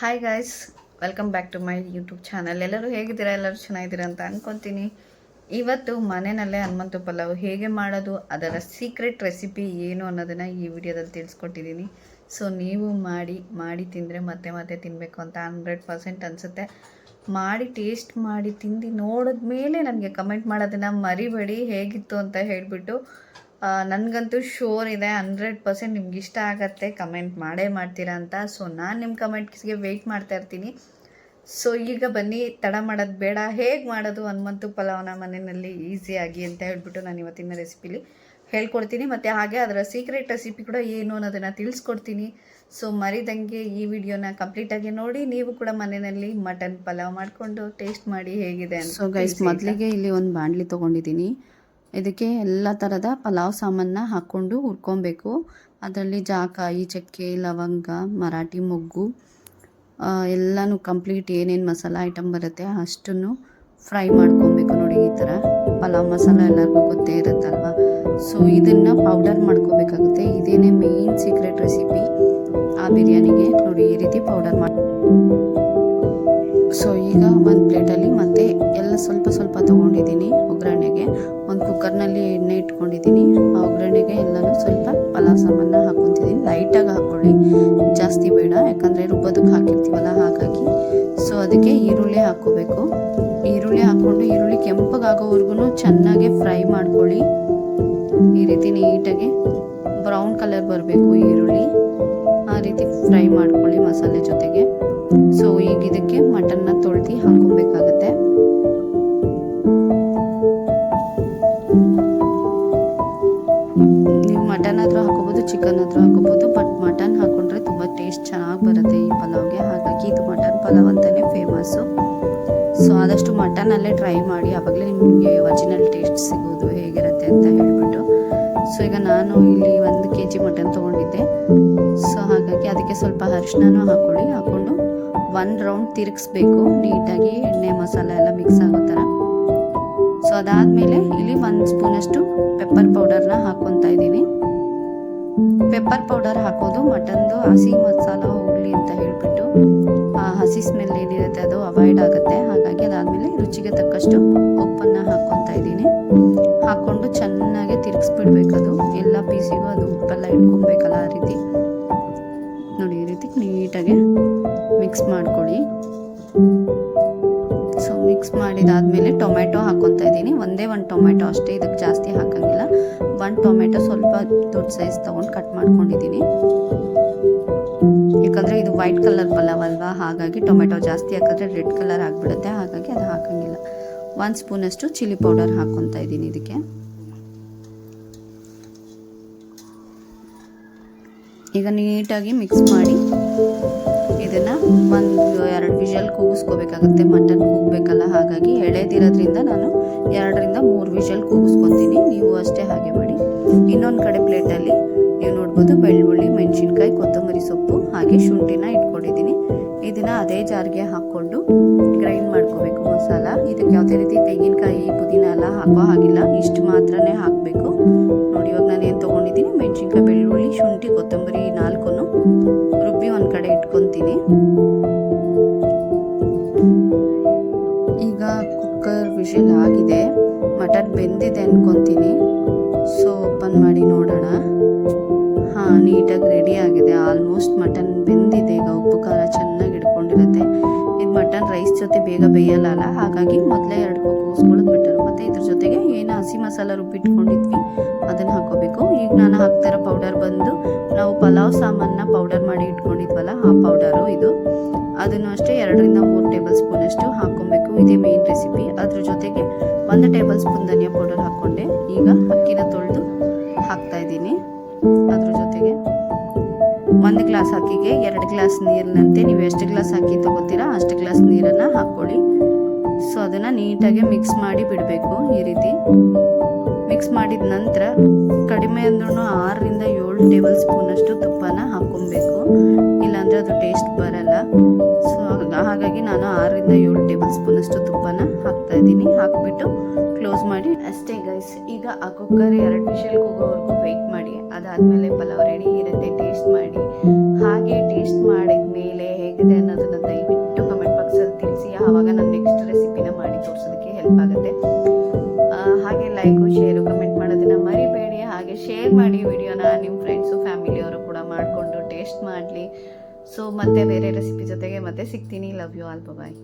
Hi guys welcome back to my YouTube channel ಎಲ್ಲರೂ ಹೇಗಿದ್ದೀರಾ? ಎಲ್ಲರೂ ಚೆನ್ನಾಗಿದ್ದೀರಾ ಅಂತ ಅನ್ಕೊತೀನಿ. ಇವತ್ತು ಮನೆಯಲ್ಲೇ ಹನುಮಂತು ಪಲಾವ್ ಹೇಗೆ ಮಾಡೋದು, ಅದರ ಸೀಕ್ರೆಟ್ ರೆಸಿಪಿ ಏನು ಅನ್ನೋದನ್ನು ಈ ವಿಡಿಯೋದಲ್ಲಿ ತಿಳಿಸ್ಕೊಟ್ಟಿದ್ದೀನಿ. ಸೊ ನೀವು ಮಾಡಿ ಮಾಡಿ ತಿಂದರೆ ಮತ್ತೆ ಮತ್ತೆ ತಿನ್ನಬೇಕು ಅಂತ ಹಂಡ್ರೆಡ್ ಪರ್ಸೆಂಟ್ ಅನಿಸುತ್ತೆ. ಮಾಡಿ ಟೇಸ್ಟ್ ಮಾಡಿ ತಿಂದು ನೋಡಿದ ಮೇಲೆ ನನಗೆ ಕಮೆಂಟ್ ಮಾಡೋದನ್ನು ಮರಿಬೇಡಿ, ಹೇಗಿತ್ತು ಅಂತ ಹೇಳಿಬಿಟ್ಟು ನನಗಂತೂ ಶೋರ್ ಇದೆ ಹಂಡ್ರೆಡ್ ಪರ್ಸೆಂಟ್ ನಿಮ್ಗೆ ಇಷ್ಟ ಆಗತ್ತೆ ಕಮೆಂಟ್ ಮಾಡೇ ಮಾಡ್ತೀರಾ ಅಂತ. ಸೊ ನಾನು ನಿಮ್ಮ ಕಮೆಂಟ್ಸ್ಗೆ ವೆಯ್ಟ್ ಮಾಡ್ತಾ ಇರ್ತೀನಿ. ಸೊ ಈಗ ಬನ್ನಿ ತಡ ಮಾಡೋದು ಬೇಡ. ಹೇಗೆ ಮಾಡೋದು ಹನುಮಂತು ಪಲಾವ್ನ ಮನೆಯಲ್ಲಿ ಈಸಿಯಾಗಿ ಅಂತ ಹೇಳ್ಬಿಟ್ಟು ನಾನು ಇವತ್ತಿನ ರೆಸಿಪಿಲಿ ಹೇಳ್ಕೊಡ್ತೀನಿ. ಮತ್ತು ಹಾಗೆ ಅದರ ಸೀಕ್ರೆಟ್ ರೆಸಿಪಿ ಕೂಡ ಏನು ಅನ್ನೋದನ್ನು ತಿಳಿಸ್ಕೊಡ್ತೀನಿ. ಸೊ ಮರಿದಂಗೆ ಈ ವಿಡಿಯೋನ ಕಂಪ್ಲೀಟಾಗಿ ನೋಡಿ ನೀವು ಕೂಡ ಮನೆಯಲ್ಲಿ ಮಟನ್ ಪಲಾವ್ ಮಾಡಿಕೊಂಡು ಟೇಸ್ಟ್ ಮಾಡಿ ಹೇಗಿದೆ ಅಂತ ಸೊ ಗೈಸ್ ಮೊದಲಿಗೆ ಇಲ್ಲಿ ಒಂದು ಬಾಂಡ್ಲಿ ತೊಗೊಂಡಿದ್ದೀನಿ. ಇದಕ್ಕೆ ಎಲ್ಲ ಥರದ ಪಲಾವ್ ಸಾಮಾನ ಹಾಕ್ಕೊಂಡು ಹುರ್ಕೊಬೇಕು. ಅದರಲ್ಲಿ ಜಾಕಾಯಿ, ಚಕ್ಕೆ, ಲವಂಗ, ಮರಾಠಿ, ಮೊಗ್ಗು ಎಲ್ಲನೂ ಕಂಪ್ಲೀಟ್ ಏನೇನು ಮಸಾಲ ಐಟಮ್ ಬರುತ್ತೆ ಅಷ್ಟನ್ನು ಫ್ರೈ ಮಾಡ್ಕೊಬೇಕು ನೋಡಿ ಈ ಥರ. ಪಲಾವ್ ಮಸಾಲ ಎಲ್ಲರಿಗೂ ಗೊತ್ತೇ ಇರುತ್ತಲ್ವ? ಸೊ ಇದನ್ನು ಪೌಡರ್ ಮಾಡ್ಕೋಬೇಕಾಗುತ್ತೆ. ಇದೇನೇ ಮೇಯ್ನ್ ಸೀಕ್ರೆಟ್ ರೆಸಿಪಿ ಆ ಬಿರಿಯಾನಿಗೆ ನೋಡಿ ಈ ರೀತಿ ಪೌಡರ್ ಮಾಡಿ ಸೊ ಈಗ ಒಂದು ಪ್ಲೇಟಲ್ಲಿ ಮತ್ತೆ ಸ್ವಲ್ಪ ಸ್ವಲ್ಪ ತೊಗೊಂಡಿದ್ದೀನಿ ಒಗ್ಗರಣೆಗೆ. ಒಂದು ಕುಕ್ಕರ್ನಲ್ಲಿ ಎಣ್ಣೆ ಇಟ್ಕೊಂಡಿದ್ದೀನಿ. ಆ ಒಗ್ಗರಣೆಗೆ ಎಲ್ಲನೂ ಸ್ವಲ್ಪ ಪಲಾವ್ ಸಾಮಾನ ಹಾಕ್ಕೊತಿದ್ದೀನಿ. ಲೈಟಾಗಿ ಹಾಕ್ಕೊಳ್ಳಿ. ಜಾಸ್ತಿ ಬೇಡ. ಯಾಕಂದರೆ ರುಬ್ಬೋದಕ್ಕೆ ಹಾಕಿರ್ತೀವಲ್ಲ ಹಾಗಾಗಿ. ಸೊ ಅದಕ್ಕೆ ಈರುಳ್ಳಿ ಹಾಕ್ಕೋಬೇಕು. ಈರುಳ್ಳಿ ಹಾಕ್ಕೊಂಡು ಈರುಳ್ಳಿ ಕೆಂಪಗಾಗೋವರೆಗೂ ಚೆನ್ನಾಗಿ ಫ್ರೈ ಮಾಡ್ಕೊಳ್ಳಿ. ಈ ರೀತಿ ನೀಟಾಗಿ ಬ್ರೌನ್ ಕಲರ್ ಬರಬೇಕು ಈರುಳ್ಳಿ. ಆ ರೀತಿ ಫ್ರೈ ಮಾಡ್ಕೊಳ್ಳಿ ಮಸಾಲೆ ಜೊತೆಗೆ. ಸೊ ಈಗ ಇದಕ್ಕೆ ಮಟನ್ನ ತೊಳ್ದು ಟ್ರೈ ಮಾಡಿ, ಆವಾಗಲೇ ನಿಮಗೆ ಒರಿಜಿನಲ್ ಟೇಸ್ಟ್ ಸಿಗೋದು ಹೇಗಿರುತ್ತೆ ಅಂತ ಹೇಳಿಬಿಟ್ಟು. ಸೊ ಈಗ ನಾನು ಇಲ್ಲಿ ಒಂದು ಕೆ ಜಿ ಮಟನ್ ತೊಗೊಂಡಿದ್ದೆ. ಸೊ ಹಾಗಾಗಿ ಅದಕ್ಕೆ ಸ್ವಲ್ಪ ಅರಿಶಿನೂ ಹಾಕ್ಕೊಳ್ಳಿ ಹಾಕ್ಕೊಂಡು ಒನ್ ರೌಂಡ್ ತಿರುಗಿಸ್ಬೇಕು. ನೀಟಾಗಿ ಎಣ್ಣೆ, ಮಸಾಲೆ ಎಲ್ಲ ಮಿಕ್ಸ್ ಆಗೋ ಥರ. ಸೊ ಅದಾದಮೇಲೆ ಇಲ್ಲಿ ಒಂದು ಸ್ಪೂನಷ್ಟು ಪೆಪ್ಪರ್ ಪೌಡರ್ನ ಹಾಕ್ಕೊತಾ ಇದ್ದೀನಿ. ಪೆಪ್ಪರ್ ಪೌಡರ್ ಹಾಕೋದು ಮಟನ್ದು ಹಸಿ ಮಸಾಲ ಹೋಗಲಿ ಅಂತ ಹೇಳ್ಬಿಟ್ಟು. ಹಸಿ ಸ್ಮೆಲ್ ಏನಿರುತ್ತೆ ಅದು ಅವಾಯ್ಡ್ ಆಗುತ್ತೆ. ಹಾಗಾಗಿ ಅದಾದಮೇಲೆ ರುಚಿಗೆ ತಕ್ಕಷ್ಟು ಉಪ್ಪನ್ನು ಹಾಕ್ಕೊತಾ ಇದ್ದೀನಿ. ಹಾಕ್ಕೊಂಡು ಚೆನ್ನಾಗಿ ತಿರುಗಿಸ್ಬಿಡ್ಬೇಕು ಅದು. ಎಲ್ಲ ಪೀಸಿಗೂ ಅದು ಉಪ್ಪೆಲ್ಲ ಇಟ್ಕೊಬೇಕಲ್ಲ ಆ ರೀತಿ. ನೋಡಿ, ಈ ರೀತಿ ನೀಟಾಗಿ ಮಿಕ್ಸ್ ಮಾಡ್ಕೊಳ್ಳಿ. ಸೊ ಮಿಕ್ಸ್ ಮಾಡಿದಾದ್ಮೇಲೆ ಟೊಮೆಟೊ ಹಾಕ್ಕೊತಾ ಇದ್ದೀನಿ. ಒಂದೇ ಒಂದು ಟೊಮೆಟೊ ಅಷ್ಟೇ, ಇದಕ್ಕೆ ಜಾಸ್ತಿ ಹಾಕಂಗಿಲ್ಲ. ಒಂದು ಟೊಮೆಟೊ ಸ್ವಲ್ಪ ದೊಡ್ಡ ಸೈಜ್ ತೊಗೊಂಡು ಕಟ್ ಮಾಡ್ಕೊಂಡಿದ್ದೀನಿ. ವೈಟ್ ಕಲರ್ ಪಲಾವ್ ಅಲ್ವಾ? ಹಾಗಾಗಿ ಟೊಮೆಟೊ ಜಾಸ್ತಿ ಹಾಕಿದ್ರೆ ರೆಡ್ ಕಲರ್ ಆಗಿಬಿಡುತ್ತೆ. ಹಾಗಾಗಿ ಅದು ಹಾಕೋಂಗಿಲ್ಲ. ಒಂದು ಸ್ಪೂನಷ್ಟು ಚಿಲ್ಲಿ ಪೌಡರ್ ಹಾಕ್ಕೊತಾ ಇದ್ದೀನಿ ಇದಕ್ಕೆ. ಈಗ ನೀಟಾಗಿ ಮಿಕ್ಸ್ ಮಾಡಿ ಇದನ್ನು ಒಂದು, ಎರಡು ವಿಷಲ್ ಕೂಗಿಸ್ಕೋಬೇಕಾಗುತ್ತೆ. ಮಟನ್ ಕೂಗಬೇಕಲ್ಲ, ಹಾಗಾಗಿ ಎಳೆದಿರೋದ್ರಿಂದ ನಾನು ಎರಡರಿಂದ ಮೂರು ವಿಷಲ್ ಕೂಗಿಸ್ಕೊತೀನಿ. ನೀವು ಅಷ್ಟೇ ಹಾಗೆ ಮಾಡಿ. ಇನ್ನೊಂದು ಕಡೆ ಪ್ಲೇಟಲ್ಲಿ ನೀವು ನೋಡ್ಬೋದು ಬೆಳ್ಳುಳ್ಳಿ, ಮೆಣಸಿನ್ಕಾಯಿ, ಕೊತ್ತಂಬರಿ ಸೊಪ್ಪು ಹಾಗೆ ಶುಂಠಿನ ಇಟ್ಕೊಂಡಿದ್ದೀನಿ. ಇದನ್ನು ಅದೇ ಜಾರ್ಗೆ ಹಾಕ್ಕೊಂಡು ಗ್ರೈಂಡ್ ಮಾಡ್ಕೋಬೇಕು ಮಸಾಲ. ಇದಕ್ಕೆ ಯಾವುದೇ ರೀತಿ ತೆಂಗಿನಕಾಯಿ, ಪುದೀನ ಎಲ್ಲ ಹಾಕೋ ಹಾಗಿಲ್ಲ. ಇಷ್ಟು ಮಾತ್ರನೇ ಹಾಕಬೇಕು. ನೋಡಿ, ಇವಾಗ ನಾನು ಏನು ತೊಗೊಂಡಿದ್ದೀನಿ? ಮೆಣಸಿನ್ಕಾಯಿ, ಬೆಳ್ಳುಳ್ಳಿ, ಶುಂಠಿ, ಕೊತ್ತಂಬರಿ ನಾಲ್ಕು ರುಬ್ಬಿ ಒಂದು ಕಡೆ ಇಟ್ಕೊತೀನಿ. ಈಗ ಕುಕ್ಕರ್ ವಿಷಲ್ ಆಗಿದೆ. ಮಟನ್ ಬೆಂದಿದೆ ಅನ್ಕೊತೀನಿ. ಸೊ ಓಪನ್ ಮಾಡಿ ನೋಡೋಣ. ನೀಟಾಗಿ ರೆಡಿ ಆಗಿದೆ. ಆಲ್ಮೋಸ್ಟ್ ಮಟನ್ ಬೆಂದಿದೆ. ಈಗ ಉಪ್ಪು, ಖಾರ ಚೆನ್ನಾಗಿ ಇಟ್ಕೊಂಡಿರುತ್ತೆ ಇದು ಮಟನ್ ರೈಸ್ ಜೊತೆ ಬೇಗ ಬೇಯಲ್ಲ ಹಾಗಾಗಿ ಮೊದಲೇ ಎರಡು ಕೂಗಿಸ್ಕೊಳ್ಳೋದು ಬಿಟ್ಟರು ಮತ್ತು ಇದ್ರ ಜೊತೆಗೆ ಏನು ಹಸಿ ಮಸಾಲ ರುಬ್ಬಿಟ್ಕೊಂಡಿದ್ವಿ ಅದನ್ನು ಹಾಕೋಬೇಕು. ಈಗ ನಾನು ಹಾಕ್ತಿರೋ ಪೌಡರ್ ಬಂದು, ನಾವು ಪಲಾವ್ ಸಾಮಾನನ್ನ ಪೌಡರ್ ಮಾಡಿ ಇಟ್ಕೊಂಡಿದ್ವಲ್ಲ, ಆ ಪೌಡರು ಇದು. ಅದನ್ನು ಅಷ್ಟೇ ಎರಡರಿಂದ ಮೂರು ಟೇಬಲ್ ಸ್ಪೂನಷ್ಟು ಹಾಕ್ಕೊಬೇಕು. ಇದೇ ಮೇನ್ ರೆಸಿಪಿ ಅದ್ರ ಜೊತೆಗೆ ಒಂದು ಟೇಬಲ್ ಸ್ಪೂನ್ ಧನಿಯಾ ಪೌಡರ್ ಹಾಕ್ಕೊಂಡೆ. ಈಗ ಅಕ್ಕಿನ ತೊಳೆದು ಹಾಕ್ತಾ ಇದ್ದೀನಿ. ಅದ್ರ ಜೊತೆಗೆ ಒಂದು ಗ್ಲಾಸ್ ಅಕ್ಕಿಗೆ ಎರಡು ಗ್ಲಾಸ್ ನೀರಿನಂತೆ, ನೀವು ಎಷ್ಟು ಗ್ಲಾಸ್ ಅಕ್ಕಿ ತಗೋತೀರಾ ಅಷ್ಟು ಗ್ಲಾಸ್ ನೀರನ್ನು ಹಾಕ್ಕೊಳ್ಳಿ. ಸೊ ಅದನ್ನು ನೀಟಾಗಿ ಮಿಕ್ಸ್ ಮಾಡಿ ಬಿಡಬೇಕು ಈ ರೀತಿ. ಮಿಕ್ಸ್ ಮಾಡಿದ ನಂತರ ಕಡಿಮೆ ಅಂದ್ರೂ ಆರರಿಂದ ಏಳು ಟೇಬಲ್ ಸ್ಪೂನಷ್ಟು ತುಪ್ಪನ ಹಾಕ್ಕೊಬೇಕು. ಇಲ್ಲಾಂದರೆ ಅದು ಟೇಸ್ಟ್ ಬರಲ್ಲ. ಸೊ ಹಾಗಾಗಿ ನಾನು ಆರರಿಂದ ಏಳು ಟೇಬಲ್ ಸ್ಪೂನಷ್ಟು ತುಪ್ಪನ ಹಾಕ್ತಾ ಇದ್ದೀನಿ. ಹಾಕ್ಬಿಟ್ಟು ಕ್ಲೋಸ್ ಮಾಡಿ. ಅಷ್ಟೇ ಗೈಸ್ ಈಗ ಆ ಕುಕ್ಕರ್ ಎರಡು ವಿಷಲ್ ಹೋಗೋವರೆಗೂ ವೆಯ್ಟ್ ಮಾಡಿ. ಅದಾದಮೇಲೆ ಪಲಾವ್ ರೆಡಿ ಇರುತ್ತೆ ಟೇಸ್ಟ್ ಮಾಡಿ. ಹಾಗೆ ಟೇಸ್ಟ್ ಮಾಡಿದ ಮೇಲೆ ಹೇಗಿದೆ ಅನ್ನೋದನ್ನ ದಯವಿಟ್ಟು ಕಮೆಂಟ್ ಬಾಕ್ಸಲ್ಲಿ ತಿಳಿಸಿ. ಆವಾಗ ನಾನು ನೆಕ್ಸ್ಟ್ ರೆಸಿಪಿನ ಮಾಡಿ ತೋರಿಸೋದಕ್ಕೆ ಹೆಲ್ಪ್ ಆಗುತ್ತೆ. ಹಾಗೆ ಲೈಕು ಶೇರು ಕಮೆಂಟ್ ಮಾಡೋದನ್ನ ಮರಿಬೇಡಿ. ಹಾಗೆ ಶೇರ್ ಮಾಡಿ ವಿಡಿಯೋನ ನಿಮ್ಮ ಫ್ರೆಂಡ್ಸು ಫ್ಯಾಮಿಲಿಯವರು ಕೂಡ ಮಾಡಿಕೊಂಡು ಟೇಸ್ಟ್ ಮಾಡಲಿ. ಸೊ ಮತ್ತೆ ಬೇರೆ ರೆಸಿಪಿ ಜೊತೆಗೆ ಮತ್ತೆ ಸಿಗ್ತೀನಿ. Love you all bye